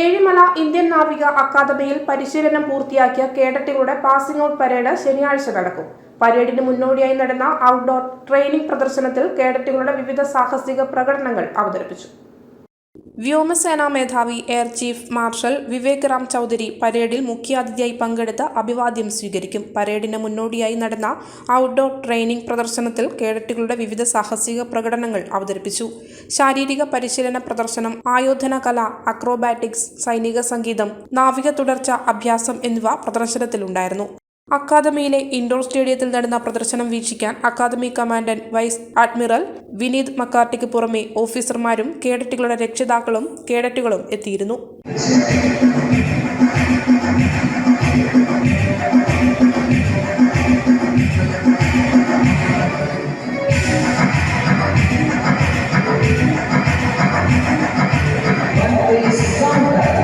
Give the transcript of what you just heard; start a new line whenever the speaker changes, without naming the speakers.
Ezhimala Indian നാവിക അക്കാദമിയിൽ പരിശീലനം പൂർത്തിയാക്കിയ കേഡറ്റുകളുടെ പാസിംഗ് ഔട്ട് പരേഡ് ശനിയാഴ്ച നടക്കും. പരേഡിന് മുന്നോടിയായി നടന്ന ഔട്ട്ഡോർ ട്രെയിനിംഗ് പ്രദർശനത്തിൽ കേഡറ്റുകളുടെ വിവിധ സാഹസിക പ്രകടനങ്ങൾ അവതരിപ്പിച്ചു. വ്യോമസേനാ മേധാവി air chief marshal Vivek Ram Chaudhari പരേഡിൽ മുഖ്യാതിഥിയായി പങ്കെടുത്ത് അഭിവാദ്യം സ്വീകരിക്കും. പരേഡിന് മുന്നോടിയായി നടന്ന ഔട്ട്ഡോർ ട്രെയിനിംഗ് പ്രദർശനത്തിൽ കേഡറ്റുകളുടെ വിവിധ സാഹസിക പ്രകടനങ്ങൾ അവതരിപ്പിച്ചു. ശാരീരിക പരിശീലന പ്രദർശനം ആയോധന കല അക്രോബാറ്റിക്സ് സൈനിക സംഗീതം നാവിക തുടർച്ച അഭ്യാസം എന്നിവ പ്രദർശനത്തിലുണ്ടായിരുന്നു. അക്കാദമിയിലെ ഇൻഡോർ സ്റ്റേഡിയത്തിൽ നടന്ന പ്രദർശനം വീക്ഷിക്കാൻ academy commandant vice admiral Vineeth മക്കാർട്ടിക്ക് പുറമെ ഓഫീസർമാരും കേഡറ്റുകളുടെ രക്ഷിതാക്കളും കേഡറ്റുകളും എത്തിയിരുന്നു
Thank you.